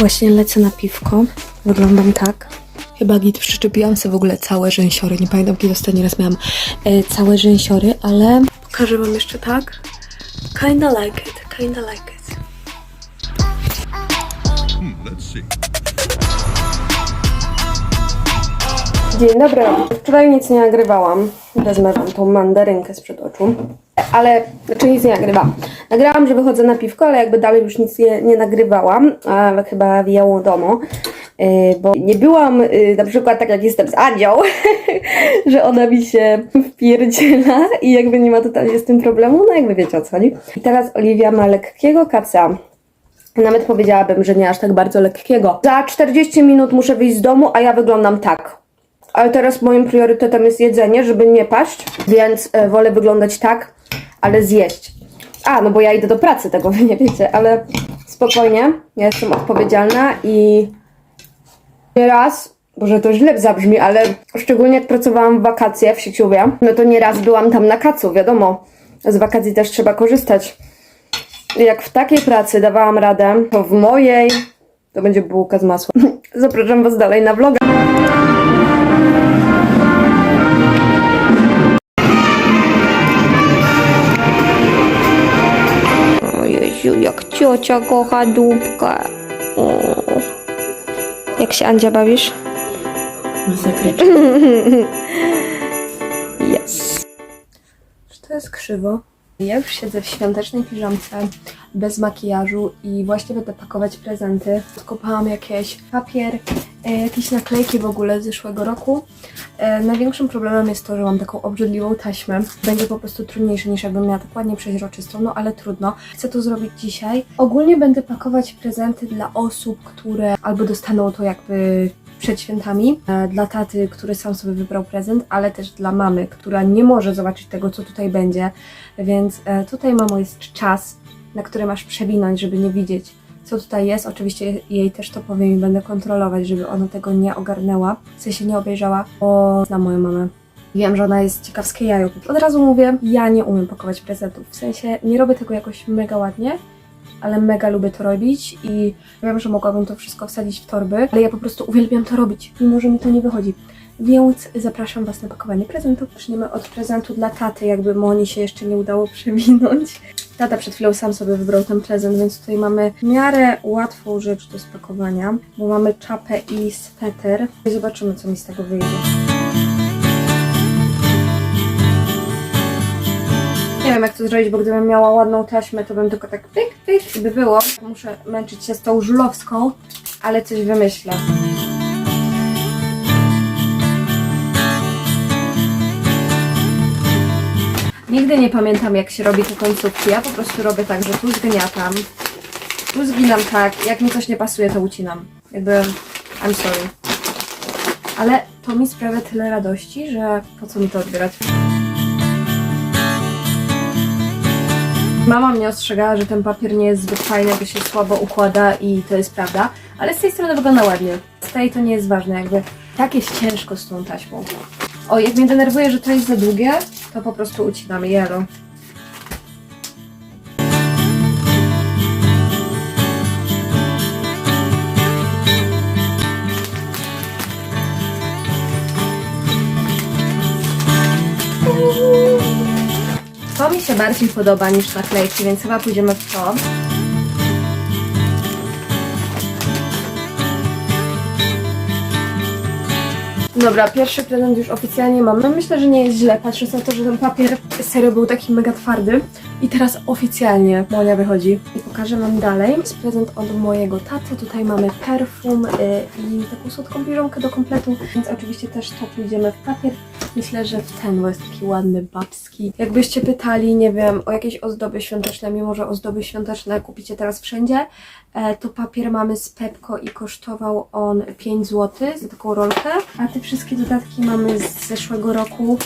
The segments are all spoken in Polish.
Właśnie lecę na piwko. Wyglądam tak. Chyba git przyczepiłam sobie w ogóle całe rzęsiory. Nie pamiętam kiedy ostatni raz miałam e, całe rzęsiory, ale pokażę wam jeszcze tak. Kinda like it, kinda like it. Let's see. Dzień dobry. Wczoraj nic nie nagrywałam. Wezmę wam tą mandarynkę sprzed oczu. Ale, znaczy nic nie nagrywam. Nagrałam, że wychodzę na piwko, ale jakby dalej już nic nie, nie nagrywałam. Ale chyba wijało domu. Yy, bo nie byłam yy, na przykład tak jak jestem z Andzią, że ona mi się wpierdziela i jakby nie ma totalnie z tym problemu, no jakby wiecie o co chodzi. I teraz Oliwia ma lekkiego kaca. Nawet powiedziałabym, że nie aż tak bardzo lekkiego. Za 40 minut muszę wyjść z domu, a ja wyglądam tak. Ale teraz moim priorytetem jest jedzenie, żeby nie paść, więc e, wolę wyglądać tak, ale zjeść. A, no bo ja idę do pracy, tego wy nie wiecie, ale spokojnie, ja jestem odpowiedzialna i nieraz, może to źle zabrzmi, ale szczególnie jak pracowałam w wakacje w sieciowie, no to nieraz byłam tam na kacu, wiadomo, z wakacji też trzeba korzystać. Jak w takiej pracy dawałam radę, to w mojej to będzie bułka z masłem. Zapraszam was dalej na vloga. Jezu, jak ciocia kocha dupkę. O. Jak się Andzia bawisz? Yes. Czy to jest krzywo? Ja już siedzę w świątecznej piżamce, bez makijażu i właśnie będę pakować prezenty. Odkopałam jakieś papier, e, jakieś naklejki w ogóle z zeszłego roku. E, największym problemem jest to, że mam taką obrzydliwą taśmę. Będzie po prostu trudniejsze niż jakbym miała tak ładnie przeźroczystą, no ale trudno. Chcę to zrobić dzisiaj. Ogólnie będę pakować prezenty dla osób, które albo dostaną to jakby przed świętami e, dla taty, który sam sobie wybrał prezent, ale też dla mamy, która nie może zobaczyć tego, co tutaj będzie. Więc e, tutaj, mamo, jest czas, na który masz przewinąć, żeby nie widzieć, co tutaj jest. Oczywiście jej też to powiem i będę kontrolować, żeby ona tego nie ogarnęła, w sensie nie obejrzała, bo znam moją mamę. Wiem, że ona jest ciekawskie jajo. Od razu mówię, ja nie umiem pakować prezentów. W sensie nie robię tego jakoś mega ładnie, ale mega lubię to robić i wiem, że mogłabym to wszystko wsadzić w torby, ale ja po prostu uwielbiam to robić, mimo że mi to nie wychodzi. Więc zapraszam Was na pakowanie prezentów. Zaczniemy od prezentu dla taty, jakby Moni się jeszcze nie udało przewinąć. Tata przed chwilą sam sobie wybrał ten prezent, więc tutaj mamy w miarę łatwą rzecz do spakowania, bo mamy czapę i sweter. I zobaczymy, co mi z tego wyjdzie. Nie wiem jak to zrobić, bo gdybym miała ładną taśmę, to bym tylko tak pyk, pyk i by było. Muszę męczyć się z tą żulowską, ale coś wymyślę. Nigdy nie pamiętam jak się robi te końcówki. Ja po prostu robię tak, że tu zgniatam, tu zginam tak, jak mi coś nie pasuje, to ucinam. Jakby I'm sorry. Ale to mi sprawia tyle radości, że po co mi to odbierać? Mama mnie ostrzegała, że ten papier nie jest zbyt fajny, bo się słabo układa i to jest prawda, ale z tej strony wygląda ładnie. Z tej to nie jest ważne, jakby tak jest ciężko z tą taśmą. O, jak mnie denerwuje, że to jest za długie, to po prostu ucinamy jelo. Bardziej podoba niż naklejki, więc chyba pójdziemy w to. Dobra, pierwszy prezent już oficjalnie mamy. Myślę, że nie jest źle, patrząc na to, że ten papier serio był taki mega twardy. I teraz oficjalnie Monia wychodzi i pokażę wam dalej. Jest prezent od mojego taty. Tutaj mamy perfum y, i taką słodką piżamkę do kompletu, więc oczywiście też to pójdziemy w papier. Myślę, że w ten, bo jest taki ładny, babski. Jakbyście pytali, nie wiem, o jakieś ozdoby świąteczne, mimo że ozdoby świąteczne kupicie teraz wszędzie, e, to papier mamy z Pepko i kosztował on 5 zł za taką rolkę, a te wszystkie dodatki mamy z zeszłego roku,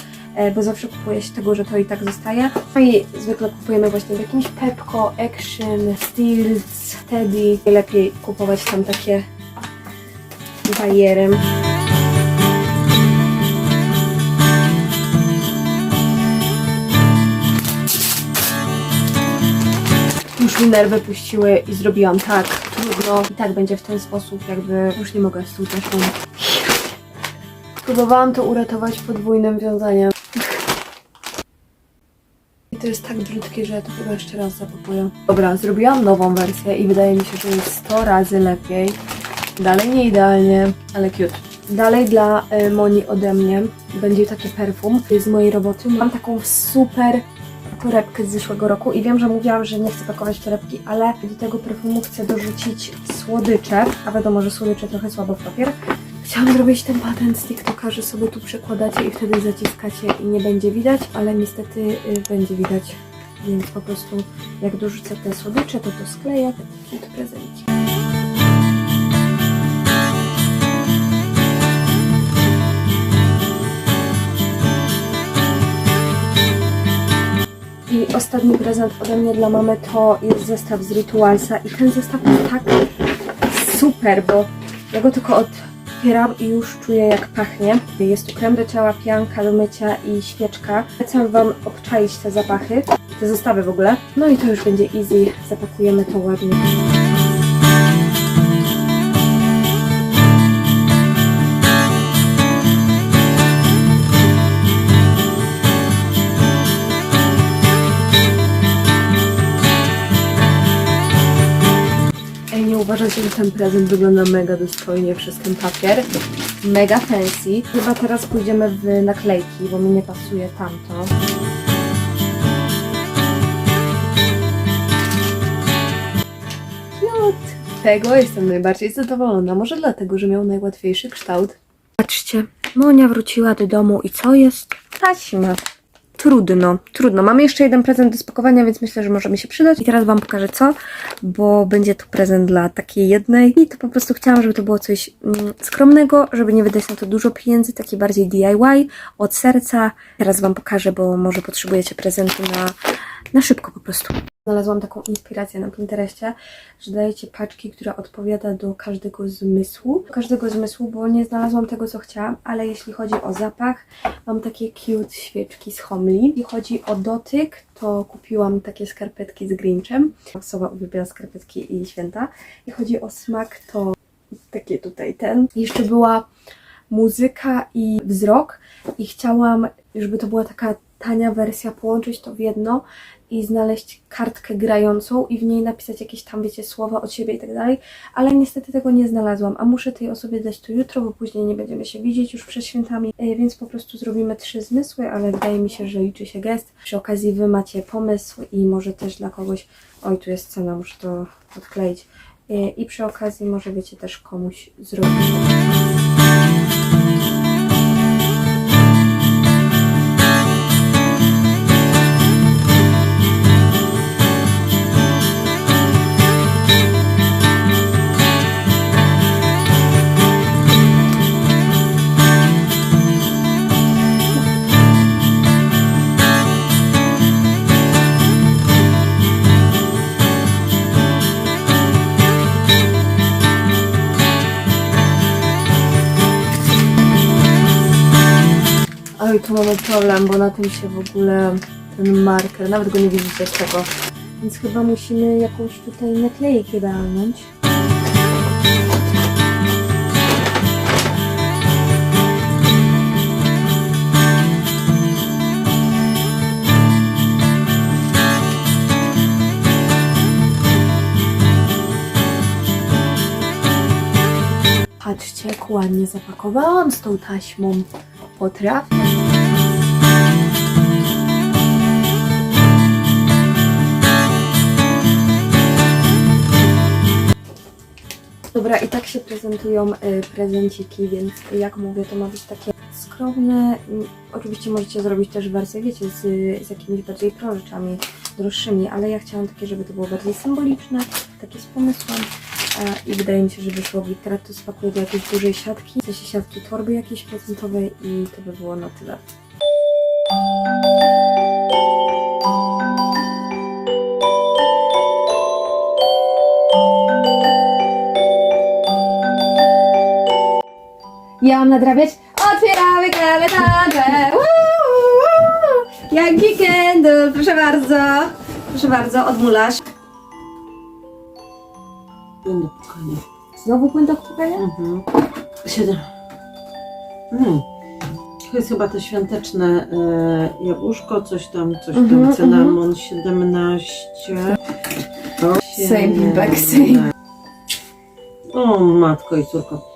bo zawsze kupuje się tego, że to i tak zostaje. No i zwykle kupujemy właśnie w jakimś Pepko, Action, Steels, Teddy. Lepiej kupować tam takie bajery. Już mi nerwy puściły i zrobiłam tak, trudno i tak będzie w ten sposób, jakby już nie mogę z tą. Próbowałam to uratować podwójnym wiązaniem. To jest tak brzydkie, że ja to chyba jeszcze raz zapakuję. Dobra, zrobiłam nową wersję i wydaje mi się, że jest 100 razy lepiej. Dalej nie idealnie, ale cute. Dalej dla y, Moni ode mnie będzie taki perfum z mojej roboty. Mam taką super torebkę z zeszłego roku i wiem, że mówiłam, że nie chcę pakować torebki, ale do tego perfumu chcę dorzucić słodycze, a wiadomo, że słodycze trochę słabo w papier. Chciałam zrobić ten patent z TikToka, że sobie tu przekładacie i wtedy zaciskacie i nie będzie widać, ale niestety y, będzie widać. Więc po prostu jak dorzucę te słodycze, to to skleję taki cute prezencik. I ostatni prezent ode mnie dla mamy to jest zestaw z Ritualsa i ten zestaw jest tak super, bo ja go tylko otwieram i już czuję jak pachnie. Jest tu krem do ciała, pianka do mycia i świeczka. Chcę Wam obczaić te zapachy, te zestawy w ogóle. No i to już będzie easy, zapakujemy to ładnie. Uważacie, że ten prezent wygląda mega dostojnie przez ten papier? Mega fancy. Chyba teraz pójdziemy w naklejki, bo mi nie pasuje tamto. Cute. Tego jestem najbardziej zadowolona. Może dlatego, że miał najłatwiejszy kształt. Patrzcie, Monia wróciła do domu i co jest? Taśma. Trudno, trudno. Mamy jeszcze jeden prezent do spakowania, więc myślę, że może mi się przydać. I teraz Wam pokażę co, bo będzie to prezent dla takiej jednej. I to po prostu chciałam, żeby to było coś mm, skromnego, żeby nie wydać na to dużo pieniędzy, takie bardziej DIY, od serca. Teraz Wam pokażę, bo może potrzebujecie prezentu na, na szybko po prostu. Znalazłam taką inspirację na Pinterestie, że dajecie paczki, która odpowiada do każdego zmysłu. Każdego zmysłu, bo nie znalazłam tego, co chciałam, ale jeśli chodzi o zapach, mam takie cute świeczki z Homely. Jeśli chodzi o dotyk, to kupiłam takie skarpetki z Grinchem. Osoba uwielbia skarpetki i święta. Jeśli chodzi o smak, to takie tutaj ten. Jeszcze była muzyka i wzrok i chciałam, żeby to była taka tania wersja, połączyć to w jedno i znaleźć kartkę grającą i w niej napisać jakieś tam, wiecie, słowa od siebie i tak dalej, ale niestety tego nie znalazłam, a muszę tej osobie dać to jutro, bo później nie będziemy się widzieć już przed świętami, e, więc po prostu zrobimy trzy zmysły, ale wydaje mi się, że liczy się gest. Przy okazji wy macie pomysł i może też dla kogoś, oj tu jest cena, muszę to odkleić, E, i przy okazji może wiecie też komuś zrobić. Oj, tu mamy problem, bo na tym się w ogóle ten marker, nawet go nie widzicie z tego. Więc chyba musimy jakąś tutaj naklejkę walnąć. Patrzcie, jak ładnie zapakowałam z tą taśmą. Potrafię. Dobra, i tak się prezentują y, prezenciki, więc jak mówię, to ma być takie skromne. Mm, Oczywiście możecie zrobić też wersję, wiecie, z, z jakimiś bardziej prożyczami droższymi, ale ja chciałam takie, żeby to było bardziej symboliczne, takie z pomysłem i wydaje mi się, że wyszło git. Teraz to spakuję do jakiejś dużej siatki, w sensie siatki torby jakiejś prezentowej i to by było na tyle. Ja mam nadrabiać? Otwieramy kalendarze! Jaki candle! Proszę bardzo! Proszę bardzo, odmulasz. Płyn do pukania. Znowu płyn do pukania? Mhm. Siedem. Mm. To jest chyba to świąteczne e, jabłuszko, coś tam, coś tam, Mhm, cynamon 17. O, Same, back, same. O matko i córko.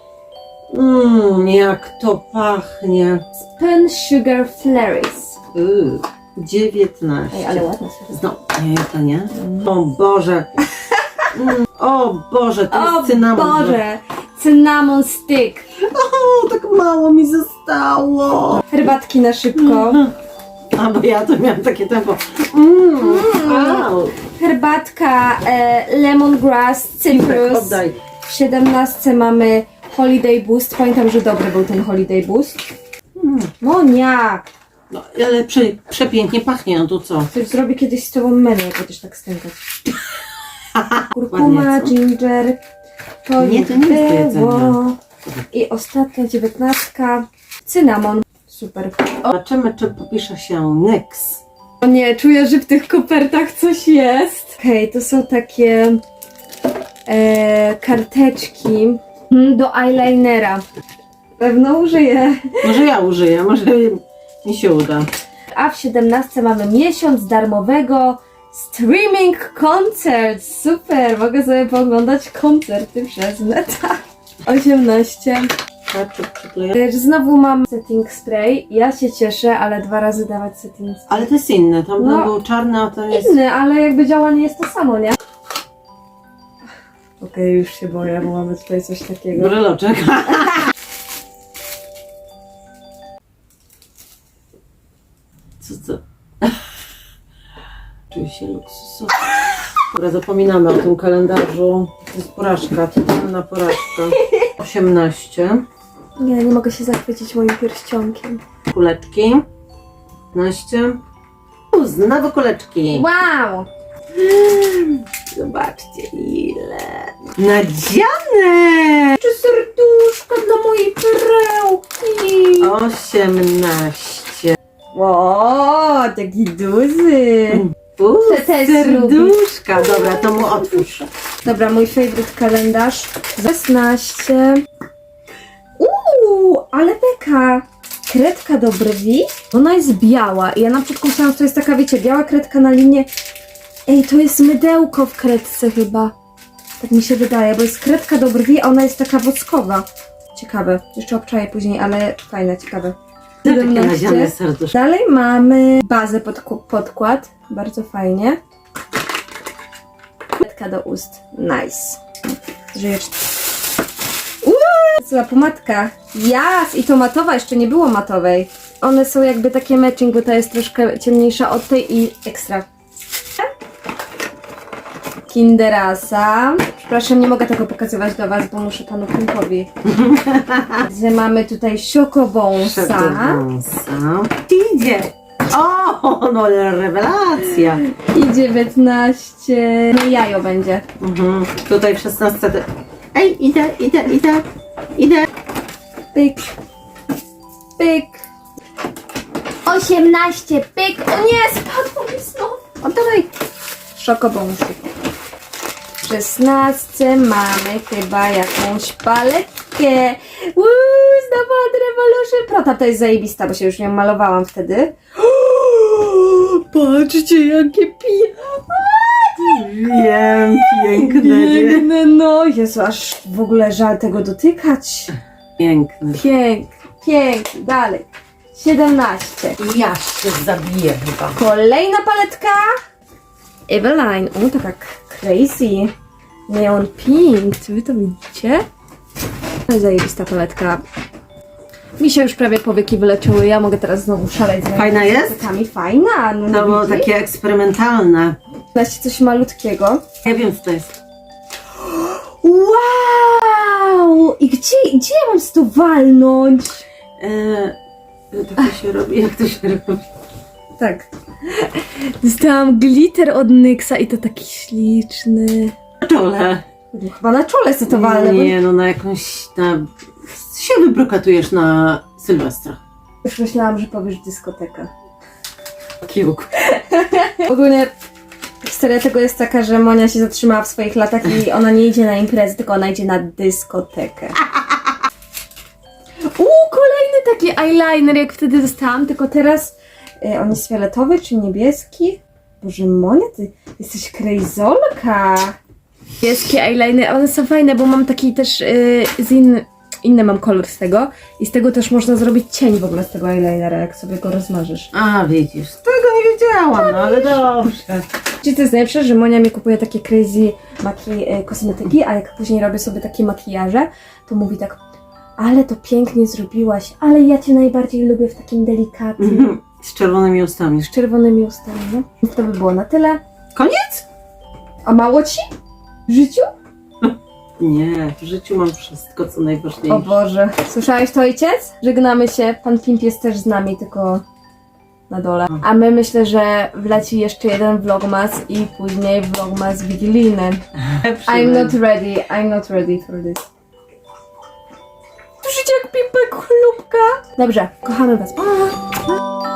Mmm, jak to pachnie. Pen Sugar Flurries. Yy, 19. Ej, ale ładne są. Znowu, nie, to nie. O Boże. Mm, o Boże, to O jest cynamon. Boże! Cinnamon stick. O, tak mało mi zostało. Herbatki na szybko. A bo ja to miałam takie tempo. Mm, wow. Herbatka e, lemongrass, Tak, cyprus. oddaj. W 17 mamy Holiday Boost. Pamiętam, że dobry był ten Holiday Boost. Mm. Moniak! No, ale prze, przepięknie pachnie, no to co? Ktoś zrobi kiedyś z tobą menu, jak będziesz tak stękać. Kurkuma, Ładnie, co? ginger. To Nie, to nie jest do było. jedzenia. I ostatnia dziewiętnastka. Cynamon. Super. Zobaczymy, czy popisze się NYX. O nie, czuję, że w tych kopertach coś jest. Okej, to są takie e, karteczki do eyelinera. Pewno użyję. Może ja użyję, może mi się uda. A w 17 mamy miesiąc darmowego streaming koncert. Super, mogę sobie pooglądać koncerty przez neta. 18. Tak, to przykleję. E, Znowu mam setting spray. Ja się cieszę, ale dwa razy dawać setting spray. Ale to jest inne, tam No. był czarny, a to jest... Inny, ale jakby działanie jest to samo, nie? Okej, już się boję, bo mamy tutaj coś takiego. Bryloczek. Co co? Czuję się luksusowo. Dobra, zapominamy o tym kalendarzu. To jest porażka, totalna porażka. 18. Nie, nie mogę się zachwycić moim pierścionkiem. Kuleczki. 15. U, Znowu kuleczki. Wow! Zobaczcie ile. Nadziane! Czy serduszka dla mojej perełki? 18. O, taki duży. U, To też serduszka. Dobra, to mu otwórz. Dobra, mój favorite kalendarz. 16. Uuu, ale beka. Kredka do brwi. Ona jest biała. I ja na początku myślałam, że to jest taka, wiecie, biała kredka na linię. Ej, to jest mydełko w kredce chyba. Tak mi się wydaje, bo jest kredka do brwi, a ona jest taka woskowa. Ciekawe. Jeszcze obczaję później, ale fajne, ciekawe. Takie 17. nadziane serduszko. Dalej mamy bazę pod podkład. Bardzo fajnie. Kredka do ust. Nice. Żyjesz. Uuu, pomadka. Jas! I to matowa, jeszcze nie było matowej. One są jakby takie matching, bo ta jest troszkę ciemniejsza od tej i ekstra. Kinderasa. Przepraszam, nie mogę tego pokazywać do Was, bo muszę panu Klimpowi. Gdzie mamy tutaj. Szedowąsa. Idzie. O, no rewelacja. I 19. No jajo będzie. Mhm. Tutaj w 16. te- Ej, idę, idę, idę, idę. Pyk. Pyk. 18. Pyk. O nie, spadło mi znowu. Oddawaj. Szokobąsik. 16 mamy chyba jakąś paletkę. Uuu, znowu od Revolution Pro. Ta to jest zajebista, bo się już nią malowałam wtedy. Patrzcie, jakie pije. Wiem, piękne. Piękne, no. Jezu, aż w ogóle żal tego dotykać. Piękne. Piękny, piękny. Dalej. 17. Ja się zabiję chyba. Kolejna paletka. Eveline. O, taka crazy. Neon pink. Czy wy to widzicie? To jest zajebista paletka. Mi się już prawie powieki wyleczyły. Ja mogę teraz znowu szaleć z moimi Fajna jest? paletykami. Fajna. No, To było widzisz? takie eksperymentalne. Dać coś malutkiego. Ja wiem, co to jest. Wow! I gdzie, gdzie ja mam z to walnąć? Eee, tak to się robi, jak to się robi? Tak. Dostałam glitter od Nyxa i to taki śliczny. Na czole. No, Chyba na czole sobie to walnę, bo Nie, no na jakąś... Na... się wybrokatujesz na Sylwestra. już myślałam, że powiesz dyskoteka. Kiuk. Ogólnie Historia tego jest taka, że Monia się zatrzymała w swoich latach i ona nie idzie na imprezę, tylko ona idzie na dyskotekę. Uuu, kolejny taki eyeliner, jak wtedy dostałam, tylko teraz on jest fioletowy czy niebieski? Boże, Monia, ty jesteś krejzolka. Niebieski eyeliner, one są fajne, bo mam taki też y, z inny, inny mam kolor z tego i z tego też można zrobić cień w ogóle z tego eyelinera, jak sobie go rozmarzysz. A, widzisz, tego nie wiedziałam, no ale dobrze. Czyli to jest najlepsze, że Monia mi kupuje takie crazy maki e, kosmetyki, a jak później robię sobie takie makijaże, to mówi tak, ale to pięknie zrobiłaś, ale ja Cię najbardziej lubię w takim delikatnym, Mhm. Z czerwonymi ustami. z czerwonymi ustami. No. To by było na tyle. Koniec? A mało Ci? W życiu? Nie, w życiu mam wszystko, co najważniejsze. O Boże. Słyszałeś to ojciec? Żegnamy się. Pan Pimp jest też z nami, tylko na dole. A my myślę, że wleci jeszcze jeden vlogmas i później vlogmas wigilijny. I'm not ready, I'm not ready for this. Słyszycie jak pimpek chlubka? Dobrze, kochamy was. Pa!